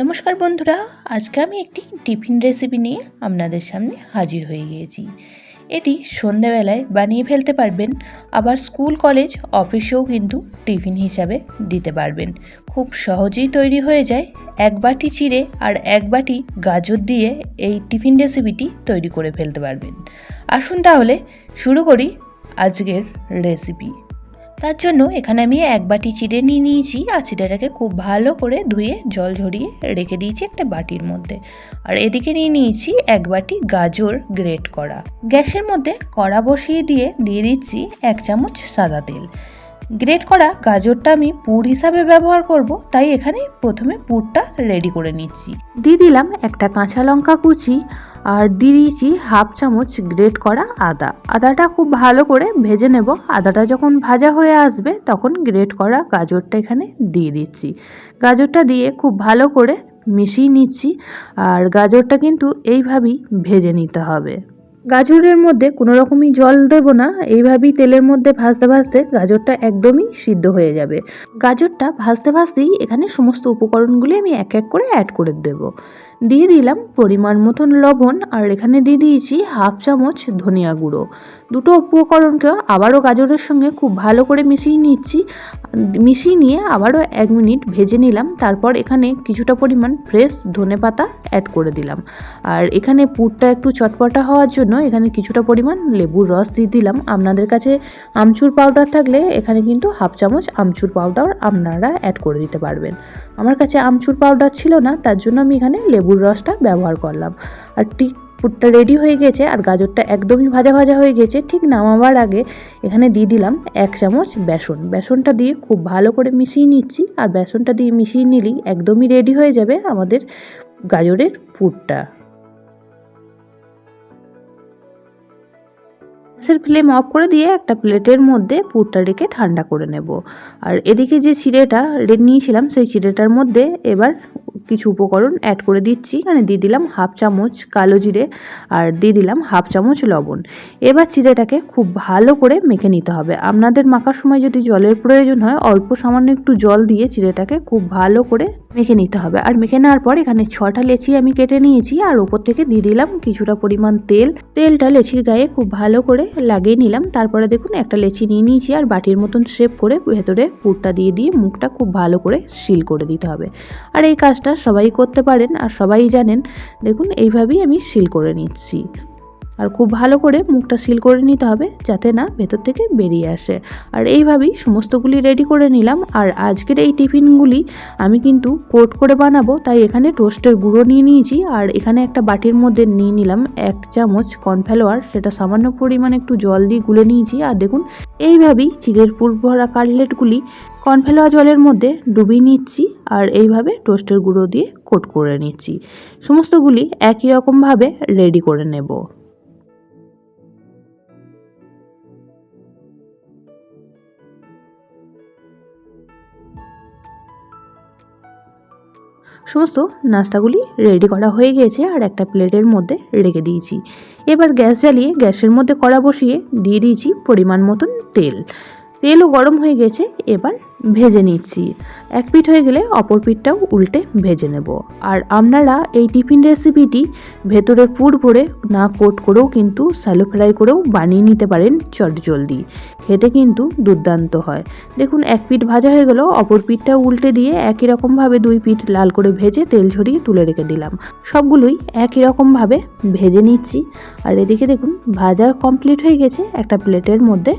নমস্কার বন্ধুরা, আজকে আমি একটি টিফিন রেসিপি নিয়ে আপনাদের সামনে হাজির হয়ে গিয়েছি। এটি সন্ধেবেলায় বানিয়ে ফেলতে পারবেন, আবার স্কুল, কলেজ, অফিসেও কিন্তু টিফিন হিসাবে দিতে পারবেন। খুব সহজেই তৈরি হয়ে যায়, এক বাটি চিড়ে আর এক বাটি গাজর দিয়ে এই টিফিন রেসিপিটি তৈরি করে ফেলতে পারবেন। আসুন তাহলে শুরু করি আজকের রেসিপি তার জন্য এখানে আমি এক বাটি চিড়ে নিয়ে নিয়েছি আর চিড়েটাকে খুব ভালো করে ধুয়ে জল ঝরিয়ে রেখে দিয়েছি একটা বাটির মধ্যে। আর এদিকে নিয়ে নিয়েছি এক বাটি গাজর গ্রেট করা। গ্যাসের মধ্যে কড়া বসিয়ে দিয়ে দিয়ে দিচ্ছি এক চামচ সাদা তেল। গ্রেট করা গাজরটা আমি পুর হিসাবে ব্যবহার করব, তাই এখানে প্রথমে পুরটা রেডি করে নিচ্ছি। দিয়ে দিলাম একটা কাঁচা লঙ্কা কুচি আর দিয়ে দিয়েছি হাফ চামচ গ্রেট করা আদা। আদাটা খুব ভালো করে ভেজে নেব। আদাটা যখন ভাজা হয়ে আসবে, তখন গ্রেট করা গাজরটা এখানে দিয়ে দিচ্ছি। গাজরটা দিয়ে খুব ভালো করে মিশিয়ে নিচ্ছি। আর গাজরটা কিন্তু এইভাবেই ভেজে নিতে হবে। গাজরের মধ্যে কোনো রকমই জল দেব না। এইভাবেই তেলের মধ্যে ভাজতে ভাজতে গাজরটা একদমই সিদ্ধ হয়ে যাবে। গাজরটা ভাজতে ভাজতেই এখানে সমস্ত উপকরণগুলি আমি এক এক করে অ্যাড করে দেব। দিয়ে দিলাম পরিমাণ মতন লবণ আর এখানে দিয়ে দিয়েছি হাফ চামচ ধনিয়া গুঁড়ো। দুটো উপকরণকে আবারও গাজরের সঙ্গে খুব ভালো করে মিশিয়ে নিচ্ছি। মিশিয়ে নিয়ে আবারও এক মিনিট ভেজে নিলাম। তারপর এখানে কিছুটা পরিমাণ ফ্রেশ ধনে পাতা অ্যাড করে দিলাম। আর এখানে পুরটা একটু চটপটা হওয়ার জন্য এখানে কিছুটা পরিমাণ লেবুর রস দিয়ে দিলাম। আপনাদের কাছে আমচুর পাউডার থাকলে এখানে কিন্তু হাফ চামচ আমচুর পাউডার আপনারা অ্যাড করে দিতে পারবেন। আমার কাছে আমচুর পাউডার ছিল না, তার জন্য আমি এখানে লেবুর রসটা ব্যবহার করলাম। আর ঠিক পুরটা রেডি হয়ে গেছে আর গাজরটা একদমই ভাজা ভাজা হয়ে গেছে, ঠিক নামাবার আগে এখানে দিয়ে দিলাম এক চামচ বেসন। বেসনটা দিয়ে খুব ভালো করে মিশিয়ে নিচ্ছি আর বেসনটা দিয়ে মিশিয়ে নিলেই একদমই রেডি হয়ে যাবে আমাদের গাজরের পুরটা। গ্যাসের ফ্লেম অফ করে দিয়ে একটা প্লেটের মধ্যে পুরটা রেখে ঠান্ডা করে নেব। আর এদিকে যে চিড়েটা নিয়েছিলাম, সেই চিড়েটার মধ্যে এবার কিছু উপকরণ অ্যাড করে দিচ্ছি। এখানে দিয়ে দিলাম হাফ চামচ কালো জিরে আর দিয়ে দিলাম হাফ চামচ লবণ। এবার চিড়েটাকে খুব ভালো করে মেখে নিতে হবে। আপনাদের মাখার সময় যদি জলের প্রয়োজন হয়, অল্প সামান্য একটু জল দিয়ে চিড়েটাকে খুব ভালো করে মেখে নিতে হবে। আর মেখে নেওয়ার পর এখানে ছটা লেচি আমি কেটে নিয়েছি আর ওপর থেকে দিয়ে দিলাম কিছুটা পরিমাণ তেল। তেলটা লেচির গায়ে খুব ভালো করে লাগিয়ে নিলাম। তারপরে দেখুন একটা লেচি নিয়ে নিয়েছি আর বাটির মতন শেপ করে ভেতরে পুরটা দিয়ে দিয়ে মুখটা খুব ভালো করে সিল করে দিতে হবে। আর এই কাজটা সবাই করতে পারেন আর সবাই জানেন দেখুন এইভাবেই আমি সিল করে নিচ্ছি। আর খুব ভালো করে মুখটা সিল করে নিতে হবে যাতে না ভেতর থেকে বেরিয়ে আসে। আর এইভাবেই সমস্তগুলি রেডি করে নিলাম। আর আজকের এই টিফিনগুলি আমি কিন্তু কোট করে বানাবো, তাই এখানে টোস্টের গুঁড়ো নিয়ে নিয়েছি। আর এখানে একটা বাটির মধ্যে নিয়ে নিলাম এক চামচ কর্নফ্লাওয়ার, সেটা সামান্য পরিমাণে একটু জল দিয়ে গুলে নিয়েছি। আর দেখুন, এইভাবেই চিলের পুর ভরা কাটলেটগুলি কর্নফ্লাওয়ার জলের মধ্যে ডুবিয়ে নিচ্ছি আর এইভাবে টোস্টের গুঁড়ো দিয়ে কোট করে নিচ্ছি। সমস্তগুলি একই রকমভাবে রেডি করে নেব। সমস্ত নাস্তাগুলি রেডি করা হয়ে গিয়েছে আর একটা প্লেটের মধ্যে রেখে দিয়েছি। এবার গ্যাস জ্বালিয়ে গ্যাসের মধ্যে কড়া বসিয়ে দিয়ে দিয়েছি পরিমাণ মতন তেল। তেলও গরম হয়ে গেছে, এবার ভেজে নিচ্ছি। এক পিঠ হয়ে গেলে অপর পিঠটাও উল্টে ভেজে নেব। আর আপনারা এই টিফিন রেসিপিটি ভেতরে পুর ভরে না কোট করেও কিন্তু স্যালো ফ্রাই করেও বানিয়ে নিতে পারেন চট জলদি। খেতে কিন্তু দুর্দান্ত হয়। দেখুন, এক পিঠ ভাজা হয়ে গেল, অপর পিঠটা উল্টে দিয়ে একই রকমভাবে দুই পিঠ লাল করে ভেজে তেল ঝরিয়ে তুলে রেখে দিলাম। সবগুলোই একই রকমভাবে ভেজে নিচ্ছি। আর এদিকে দেখুন, ভাজা কমপ্লিট হয়ে গেছে, একটা প্লেটের মধ্যে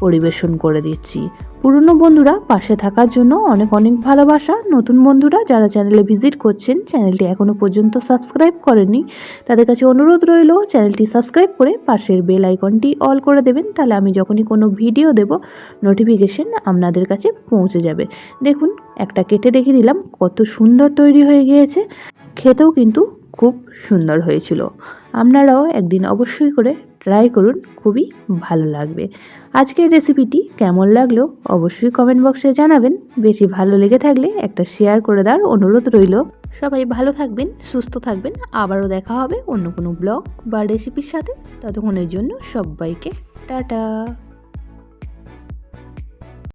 পরিবেশন করে দিচ্ছি। পুরনো বন্ধুরা পাশে থাকার জন্য অনেক অনেক ভালোবাসা। নতুন বন্ধুরা যারা চ্যানেলে ভিজিট করছেন, চ্যানেলটি এখনও পর্যন্ত সাবস্ক্রাইব করেনি তাদের কাছে অনুরোধ রইল, চ্যানেলটি সাবস্ক্রাইব করে পাশের বেল আইকনটি অল করে দেবেন, তাহলে আমি যখনই কোনো ভিডিও দেব, নোটিফিকেশন আপনাদের কাছে পৌঁছে যাবে। দেখুন, একটা কেটে দেখে দিলাম কত সুন্দর তৈরি হয়ে গিয়েছে। খেতেও কিন্তু খুব সুন্দর হয়েছিল। আপনারাও একদিন অবশ্যই করে ট্রাই করুন, খুবই ভালো লাগবে। আজকের রেসিপিটি কেমন লাগল অবশ্যই কমেন্ট বক্সে জানাবেন। বেশি ভালো লেগে থাকলে একটা শেয়ার করে দেওয়ার অনুরোধ রইল। সবাই ভালো থাকবেন, সুস্থ থাকবেন। আবারও দেখা হবে অন্য কোনো ব্লগ বা রেসিপির সাথে। ততক্ষণের জন্য সবাইকে টাটা।